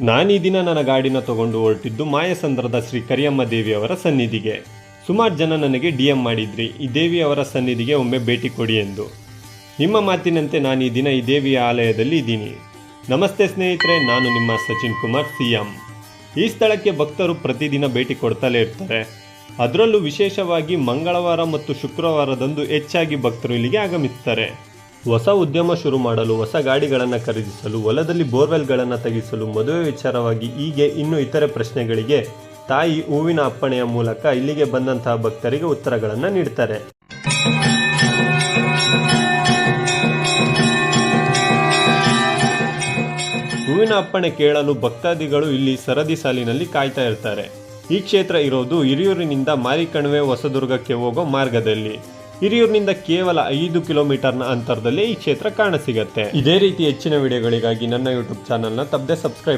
ನಾನು ಈ ದಿನ ನನ್ನ ಗಾಡಿನ ತಗೊಂಡು ಹೊರಟಿದ್ದು ಮಾಯಸಂದ್ರದ ಶ್ರೀ ಕರಿಯಮ್ಮ ದೇವಿಯವರ ಸನ್ನಿಧಿಗೆ. ಸುಮಾರು ಜನ ನನಗೆ ಡಿ ಎಂ ಮಾಡಿದ್ರಿ, ಈ ದೇವಿಯವರ ಸನ್ನಿಧಿಗೆ ಒಮ್ಮೆ ಭೇಟಿ ಕೊಡಿ ಎಂದು. ನಿಮ್ಮ ಮಾತಿನಂತೆ ನಾನು ಈ ದಿನ ಈ ದೇವಿಯ ಆಲಯದಲ್ಲಿ ಇದ್ದೀನಿ. ನಮಸ್ತೆ ಸ್ನೇಹಿತರೆ, ನಾನು ನಿಮ್ಮ ಸಚಿನ್ ಕುಮಾರ್, ಸಿ ಎಂ. ಈ ಸ್ಥಳಕ್ಕೆ ಭಕ್ತರು ಪ್ರತಿದಿನ ಭೇಟಿ ಕೊಡ್ತಲೇ ಇರ್ತಾರೆ. ಅದರಲ್ಲೂ ವಿಶೇಷವಾಗಿ ಮಂಗಳವಾರ ಮತ್ತು ಶುಕ್ರವಾರದಂದು ಹೆಚ್ಚಾಗಿ ಭಕ್ತರು ಇಲ್ಲಿಗೆ ಆಗಮಿಸ್ತಾರೆ. ಹೊಸ ಉದ್ಯಮ ಶುರು ಮಾಡಲು, ಹೊಸ ಗಾಡಿಗಳನ್ನು ಖರೀದಿಸಲು, ಹೊಲದಲ್ಲಿ ಬೋರ್ವೆಲ್ಗಳನ್ನು ತೆಗೆಸಲು ಮದುವೆ ವಿಚಾರವಾಗಿ ಹೀಗೆ ಇನ್ನು ಇತರೆ ಪ್ರಶ್ನೆಗಳಿಗೆ ತಾಯಿ ಹೂವಿನ ಅಪ್ಪಣೆಯ ಮೂಲಕ ಇಲ್ಲಿಗೆ ಬಂದಂತಹ ಭಕ್ತರಿಗೆ ಉತ್ತರಗಳನ್ನು ನೀಡ್ತಾರೆ. ಹೂವಿನ ಅಪ್ಪಣೆ ಕೇಳಲು ಭಕ್ತಾದಿಗಳು ಇಲ್ಲಿ ಸರದಿ ಸಾಲಿನಲ್ಲಿ ಕಾಯ್ತಾ ಇರ್ತಾರೆ. ಈ ಕ್ಷೇತ್ರ ಇರೋದು ಹಿರಿಯೂರಿನಿಂದ ಮಾರಿಕಣಿವೆ ಹೊಸದುರ್ಗಕ್ಕೆ ಹೋಗೋ ಮಾರ್ಗದಲ್ಲಿ. ಹಿರಿಯೂರಿನಿಂದ ಕೇವಲ ಐದು ಕಿಲೋಮೀಟರ್ನ ಅಂತರದಲ್ಲಿ ಈ ಕ್ಷೇತ್ರ ಕಾಣಸಿಗತ್ತೆ. ಇದೇ ರೀತಿ ಹೆಚ್ಚಿನ ವಿಡಿಯೋಗಳಿಗಾಗಿ ನನ್ನ ಯೂಟ್ಯೂಬ್ ಚಾನಲ್ನ ತಪ್ಪದೆ ಸಬ್ಸ್ಕ್ರೈಬ್